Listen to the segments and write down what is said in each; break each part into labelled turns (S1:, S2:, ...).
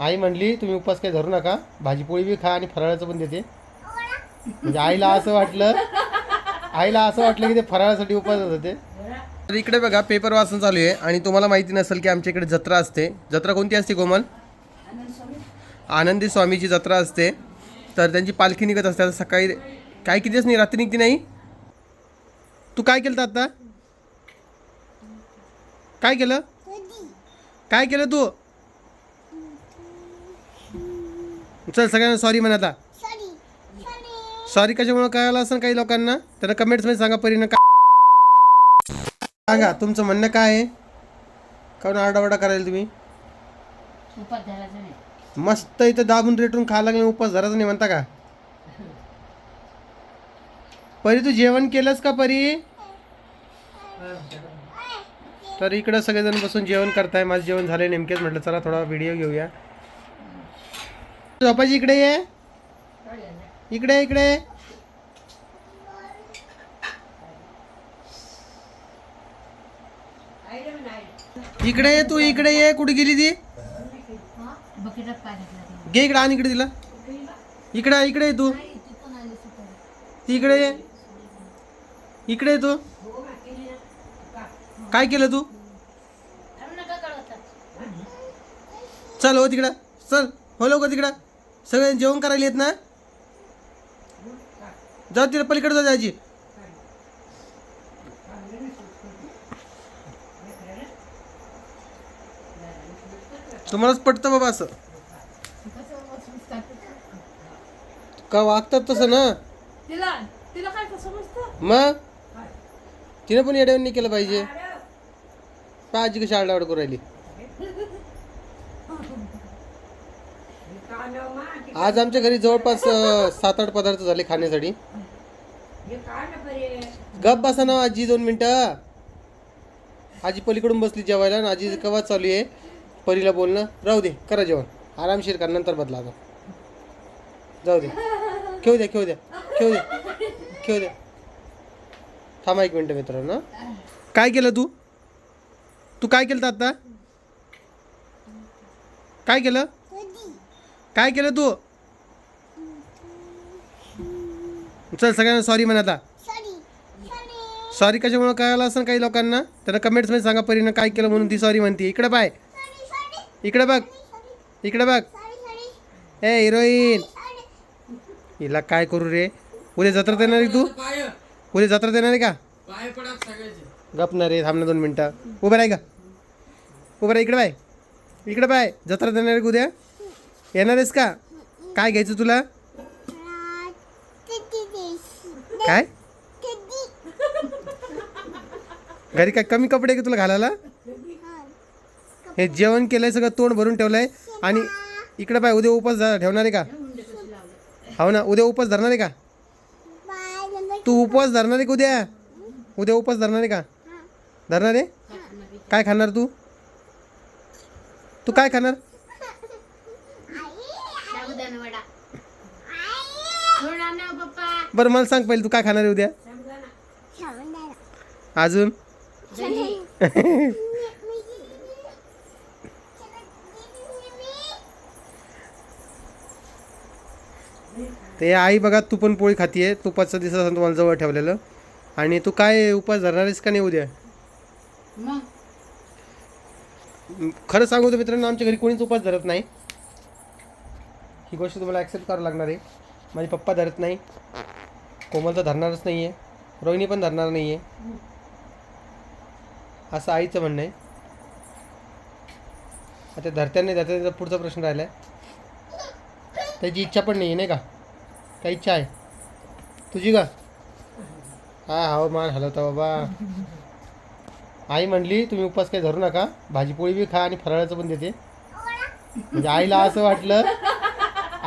S1: आई म्हणली तुम्ही उपवास काही धरू नका. भाजीपोळी बी खा आणि फराळाचं पण देते. म्हणजे आईला असं वाटलं आईला असं वाटलं की ते फराळासाठी उपवास होते तर इकडे बघा पेपर वाचन चालू आहे आणि तुम्हाला माहिती नसेल की आमच्या इकडे जत्रा असते. जत्रा कोणती असते कोमल? आनंदी स्वामीची जत्रा असते. तर त्यांची पालखी निघत असते. आता सकाळी काय किती नाही रात्री निघते नाही? तू काय केलं आता? काय केलं? काय केलं तू? चल सगळ्यांना सॉरी म्हणा आता. सॉरी कशामुळे कळालं असं काही लोकांना? त्यांना कमेंट्समध्ये सांगा परीनं काय सांगा तुमचं म्हणणं काय आहे? काऊन आरडाओरडा करायला तुम्ही?
S2: उपास
S1: मस्त इथं दाबून रेटून खायला लागले उपवास धरायचा नाही म्हणता का? परी तू जेवण केलंस का परी? तर इकडं सगळेजण बसून जेवण करताय. माझं जेवण झालंय नेमकेच म्हटलं चला थोडा व्हिडिओ घेऊया. झोपायची इकडे ये. इकडे इकडे. ये. इकडे ये तू इकडे ये. कुठे गेली ती?
S2: गे
S1: घे इकडे आण इकडे तिला. इकडे इकडे ये तू. ती इकडे ये. इकडे ये तू. काय केलं तू? चल हो तिकडं. चल. हो लवकर तिकडं. सगळे जेवण करायला येत ना? जाऊ तिला पलीकडे जाऊ जायची तुम्हालाच पटतं बाबा असं. का वागतात तसं ना? मग? तिने पण येड्यावर केलं पाहिजे. पहा आजी कशी आरडाओरड करू राहिली. आज आमच्या घरी जवळपास सात आठ पदार्थ झाले खाण्यासाठी. गप बसा ना आजी दोन मिनटं. आजी पलीकडून बसली जेवायला आणि आजी केव्हा चालू आहे? परीला बोलणं राहू दे करा जेवण. आरामशीर करा नंतर बदला आता जाऊ दे. खेळू द्या खेळू द्या खेळू द्या खेळू द्या थांबा एक मिनटं मित्रांनो. काय केलं तू? तू काय केलं आता? काय केलं? काय केलं तू? चल सगळ्यांना सॉरी म्हणा आता. सॉरी कशामुळे कळालं असं काही लोकांना? त्यांना कमेंट्समध्ये सांगा परीनं काय केलं म्हणून ती सॉरी म्हणते. इकडे पाय. इकडे बघ. इकडे बघ. ए हिरोईन. हिला काय करू रे? उद्या जत्रा देणार आहे तू? उद्या जत्रा देणार आहे का? गपणार रे थांबणार दोन मिनटं. उभं राही का उभं राह इकडे बाय इकडे बाय जत्रा देणार आहे उद्या? येणार आहेस का? काय घ्यायचं तुला? काय? घरी काय कमी कपडे का तुला घालायला? हे जेवण केलंय सगळं तोंड भरून ठेवलंय. आणि इकडे पाय उद्या उपास ठेवणार आहे का? हो ना उद्या उपास धरणार आहे का? तू उपवास धरणार आहे का उद्या? उद्या उपास धरणार आहे का? धरणार आहे? काय खाणार तू? तू काय खाणार?
S2: साबुदाणा वडा. थोडा ना पप्पा.
S1: बरं मला सांग पहिले तू काय खाणार आहे उद्या? अजून? ते आई बघा तू पण पोळी खातीये. तुपाचं दिसत असेल तुम्हाला जवळ ठेवलेलं. आणि तू काय उपास धरणार आहेस का नाही उद्या? खरं सांगू तर मित्रांनो आमच्या घरी कोणीच उपास धरत नाही. ही गोष्ट तुम्हाला ॲक्सेप्ट करावं लागणार आहे. माझे पप्पा धरत नाही. कोमल तर धरणारच नाही आहे रोहिणी पण धरणार नाही आहे असं आईचं म्हणणं आहे. आता धरत्या नाही धरत्या त्याचा पुढचा प्रश्न राहिला आहे त्याची इच्छा पण नाही आहे नाही का? काय इच्छा आहे? तुझी का? हा हो मान हलवता बाबा. आई म्हणली तुम्ही उपवास काही धरू नका. भाजीपोळी बी खा आणि फराळाचं पण देते. म्हणजे आईला असं वाटलं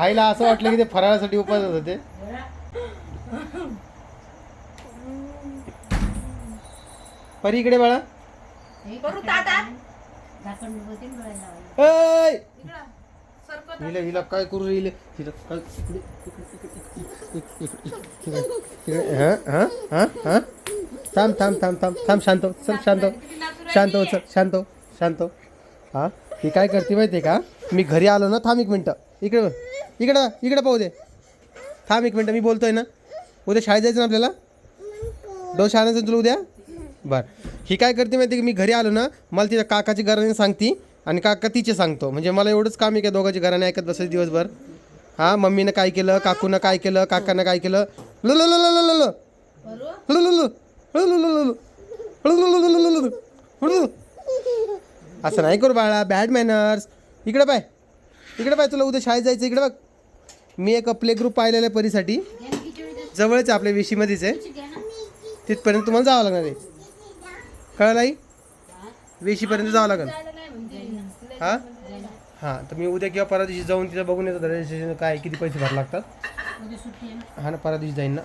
S1: आईला असं वाटलं की ते फराळासाठी उपवास होते परी इकडे बाळा! हिला हिला काय करू हिला? हिला काय इकडे इकडे इकडे इकडे हां? हां? हां? हां? थांब थांब थांब थांब थांब शांत हो. चल शांत हो. शांत हो चल शांत शांत हो. हां? ही काय करते माहिती आहे का? मी घरी आलो ना थांब एक मिनटं. इकडे. इकडं इकडं पाहू दे थांब एक मिनटं मी बोलतो आहे ना उद्या शाळेत जायचं ना आपल्याला दोन शाळा तुला उद्या बरं ही काय करते माहिती की मी घरी आलो ना मला तिच्या काकाची घराने सांगती आणि काका तिचे सांगतो म्हणजे मला एवढंच काम आहे का दोघांची घराने ऐकत बसायचं दिवसभर हां मम्मीनं काय केलं काकूनं काय केलं काकानं काय केलं लु लु लु असं नाही करू बाळा बॅड मॅनर्स इकडे पाय इकडे पाय तुला उद्या शाळेत जायचं इकडे बघ मी एक प्ले ग्रुप पाहिलेला आहे परीसाठी. जवळच आहे आपल्या वेशीमध्येच आहे. तिथपर्यंत तुम्हाला जावं लागणार आहे कळलं आई वेशीपर्यंत जावं लागेल? हां. हां तर मी उद्या किंवा परवा दिवशी जाऊन तिथं बघून येतो रजिस्ट्रेशन काय किती पैसे भरावे लागतात. हा ना परवा दिवशी जाईन ना.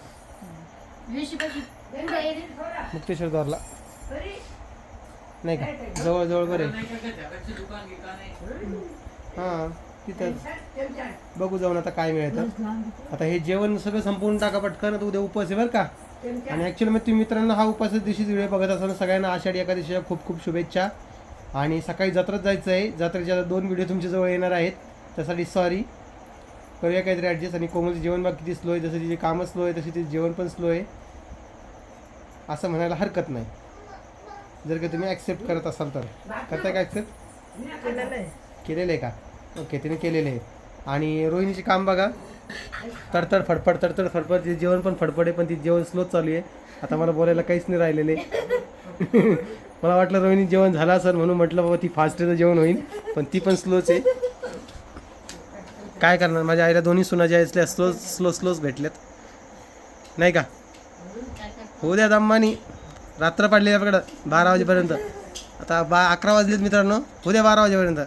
S1: मुक्तेश्वर द्वारला नाही का जवळ जवळ बरं हां तिथं बघू जाऊन आता काय मिळतं. आता हे जेवण सगळं संपवून टाका पटकन आता उद्या उपवास आहे बरं का? आणि ॲक्च्युली मग तुम्ही मित्रांनो हा उपवासाच्या दिवशीच व्हिडिओ बघत असताना सगळ्यांना आषाढी एकादशीच्या खूप खूप शुभेच्छा. आणि सकाळी जत्रात जायचं आहे. जत्रेच्या दोन व्हिडिओ तुमच्या जवळ येणार आहेत. त्यासाठी सॉरी करूया काहीतरी ॲडजस्ट आणि कोमलचं जेवण बघ किती स्लो आहे. जसं तिचे कामं स्लो आहे तशी तिचे जेवण पण स्लो आहे. असं म्हणायला हरकत नाही. जर का तुम्ही ॲक्सेप्ट करत असाल तर. करताय का ॲक्सेप्ट केलेलं आहे का? ओके तिने केलेले आहे आणि रोहिणीचे काम बघा. तडतड फडफड तडतड फडफड. तिचे जेवण पण फडफड आहे पण ती जेवण स्लोच चालू आहे. आता मला बोलायला काहीच नाही राहिलेले. मला वाटलं रोहिणी जेवण झालं असेल म्हणून म्हटलं बाबा ती फास्ट जेवण होईल. पण ती पण स्लोच आहे. काय करणार? माझ्या आईला दोन्ही सुना ज्या असल्या स्लो स्लो स्लोच भेटल्यात नाही का?
S2: काय
S1: होऊ द्या दम्मानी. रात्र पाडली आपल्याकडं बारा वाजेपर्यंत. आता बा अकरा वाजलेत मित्रांनो. उद्या बारा वाजेपर्यंत.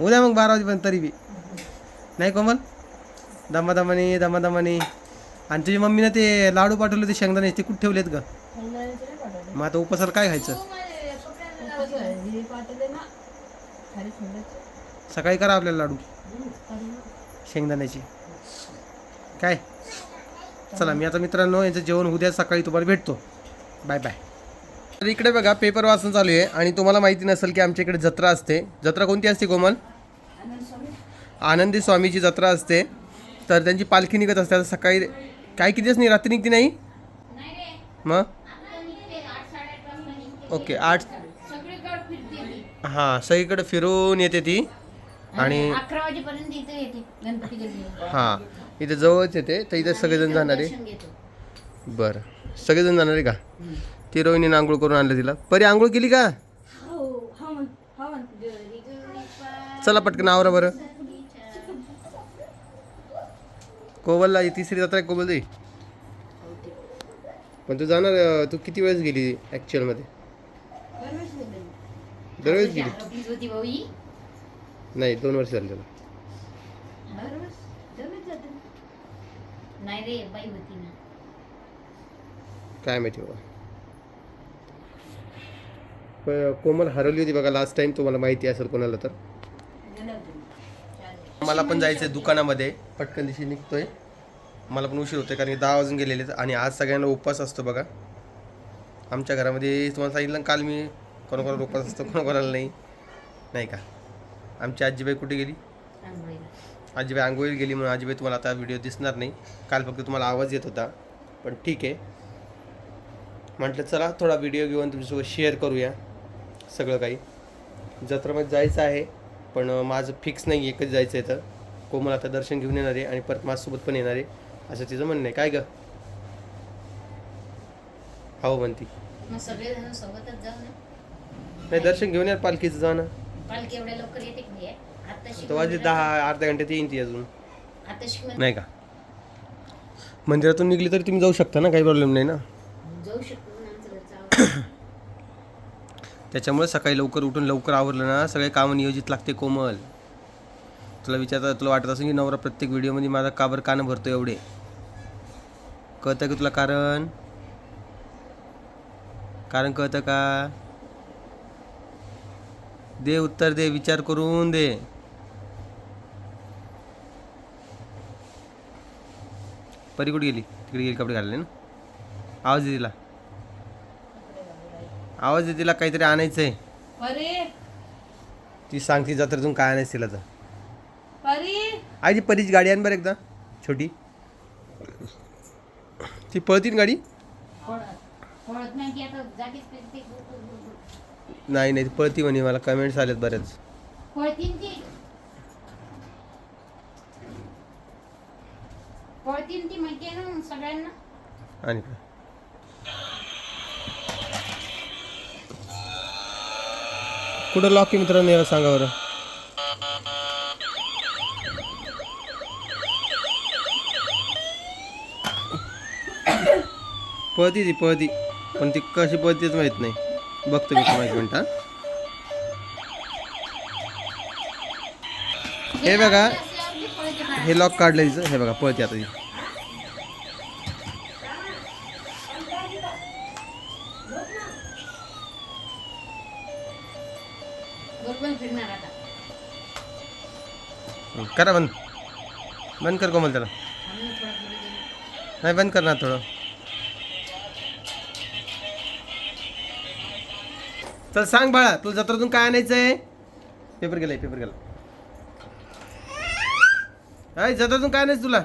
S1: उद्या मग बारा वाजेपर्यंत तरी बी. नाही कोमल? दमादमाने दमादमाने आणि तुझी मम्मीनं ते लाडू पाठवले ते शेंगदाणे ते कुठे ठेवलेत ग? मग आता उपासाला काय खायचं? सकाळी करा आपल्याला लाडू. शेंगदाण्याची. काय? चला मी आता मित्रांनो यांचं जेवण उद्या सकाळी तुम्हाला भेटतो. Bye bye. तर इकडे बघा पेपर वाचन चालू आहे आणि तुम्हाला माहिती नसेल की आमच्या इकडे जत्रा असते. जत्रा कोणती असते कोमल? आनंदी स्वामीची जत्रा असते. तर त्यांची पालखी निघत असते. आता सकाळी काय किती नाही? रात्री निघते नाही. मग. ओके आठ. हां सगळीकडे फिरून येते ती. आणि हां इथे जवळच येते. तर इथे सगळेजण जाणार. बरं. सगळेजण जाणार आहे का ती रोहिणीने आंघोळ करून आणलं तिला. परी आंघोळ केली का? चला पटकन आवरा बरं. कोवलला तिसरी जत्रा कोवल दे पण तू जाणार तू किती वेळेस गेली ऍक्च्युअलमध्ये?
S2: दरवेळेस गेली.
S1: नाही दोन वर्ष झाले त्याला. काय माहिती बाबा. प- कोमल हरवली होती बघा लास्ट टाइम तुम्हाला माहिती असेल कोणाला तर. मला पण जायचं आहे दुकानामध्ये. पटकन दिवशी निघतोय. मला पण उशीर होतोय कारण दहा वाजून गेलेले आहेत आणि आज सगळ्यांना उपवास असतो बघा. आमच्या घरामध्ये तुम्हाला सांगितलं काल मी कोणाकोणाला उपवास असतो कोणाकोणाला नाही. नाही का? आमची आजीबाई कुठे गेली? आजीबाई आंघोळीला गेली म्हणून आजीबाई तुम्हाला आता व्हिडिओ दिसणार नाही. काल फक्त तुम्हाला आवाज येत होता. पण ठीक आहे. म्हटलं चला थोडा व्हिडिओ घेऊन तुमच्यासोबत शेअर करूया. सगळं काही. जत्रेमध्ये जायचं आहे पण माझं फिक्स नाही आहे कधी जायचं आहे तर कोमल आता दर्शन घेऊन येणार आहे आणि परत माझ्यासोबत पण येणार आहे. असं तिचं म्हणणं आहे. काय ग? हो म्हणती.
S2: मग सगळेजण सोबतच जाऊ ना.
S1: नाही दर्शन घेऊन या पालखीचं जाणं
S2: पालखी एवढ्या लवकर येते की नाही? आता
S1: तर वाजले दहा अर्ध्या घंट्यात येईन ती अजून.
S2: आता शिकवण
S1: नाही का? मंदिरातून निघली तरी तुम्ही जाऊ शकता ना काही प्रॉब्लेम नाही ना.
S2: जाऊ शकतो ना आमचं घरचं आवाज.
S1: त्याच्यामुळे सकाळी लवकर उठून लवकर आवरलं ना सगळे कामं नियोजित लागते कोमल. तुला विचारता तुला वाटत असेल की नवरा प्रत्येक व्हिडिओमध्ये माझा काबर कानं भरतो एवढे. कळतं का तुला कारण? कारण कळतं का? दे उत्तर दे विचार करून दे. परी कुठे गेली? तिकडे गेली कपडे घालले ना? आवाज दे तिला. आवाज दे तिला काहीतरी आणायचं आहे ती सांगती जत्रेतून काय नाही तिला तर.
S2: परी.
S1: आईची परीची गाडी आण बरं एकदा छोटी. ती पळतीन गाडी?
S2: पळत नाही की आता जागीच फिरते.
S1: नाही नाही ती पळती म्हणे मला कमेंट्स आलेत बरेच
S2: पळतीन ती. पळतीन ती माहिती आहे ना सगळ्यांना.
S1: आणि काय? कुठं लॉक आहे मित्रांनो याला सांगा बरं. पळती ती पळती. पण ती कशी पळतीच माहीत नाही. बघतो मी तुम्हाला एक मिनिट हे. बघा हे लॉक काढलं तिचं. हे बघा पळते आता ती. करा बंद. बंद कर कोमल त्याला. नाही बंद कर ना थोडं. चल सांग बाळा तुला जत्रातून काय आणायचं आहे? पेपर गेलाय पेपर गेला. अय जत्रातून काय आणायचं तुला?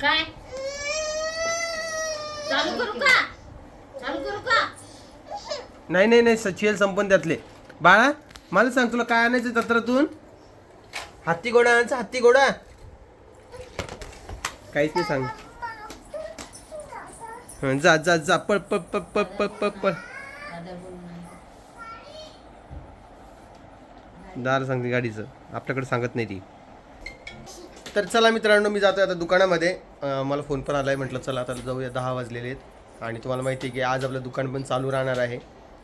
S2: काय? चालू करू का? चालू करू का?
S1: नाही नाही नाही सचियल संपन त्यातले. बाळा मला सांग तुला काय आणायचं जत्रातून? हत्ती घोडा आणायचा हत्ती घोडा. काहीच नाही सांग. हं, जा जा जा पळ पळ पळ पळ पळ पळ पळ. दार सांगते गाडीचं. आपल्याकडे सांगत नाही ती. तर चला मित्रांनो मी जातोय आता दुकानामध्ये. अं, मला फोन पण आलाय म्हटलं चला आता जाऊया दहा वाजलेले आहेत. आणि तुम्हाला माहिती आहे की आज आपलं दुकान पण चालू राहणार आहे.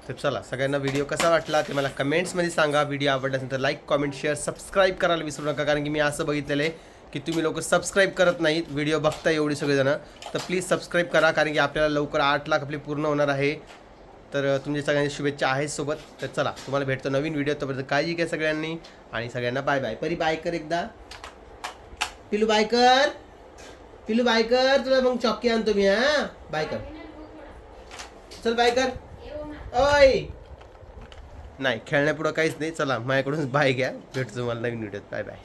S1: तर चला सगळ्यांना व्हिडिओ कसा वाटला ते मला कमेंट्समध्ये सांगा. व्हिडिओ आवडला असेल तर लाईक कमेंट शेअर सबस्क्राईब करायला विसरू नका कारण की मी असं बघितलेलं आहे की तुम्ही लोक सबस्क्राईब करत नाहीत व्हिडिओ बघता एवढी सगळेजणं. तर प्लीज सबस्क्राईब करा कारण की आपल्याला लवकर आठ लाख आपले पूर्ण होणार आहे. तर तुमच्या सगळ्यांची शुभेच्छा आहेत सोबत. तर चला तुम्हाला भेटतो नवीन व्हिडिओ तोपर्यंत काळजी घ्या सगळ्यांनी. आणि सगळ्यांना बाय बाय परी बाय कर एकदा. पिलू बाय कर. पिलू बाय कर. तुला मग चॉकी आणतो मी हा. बाय कर. चल बाय कर. ओय! नाही खेळण्यापुढं काहीच नाही. चला माझ्याकडून बाय घ्या. भेटतो तुम्हाला नवीन व्हिडिओत बाय बाय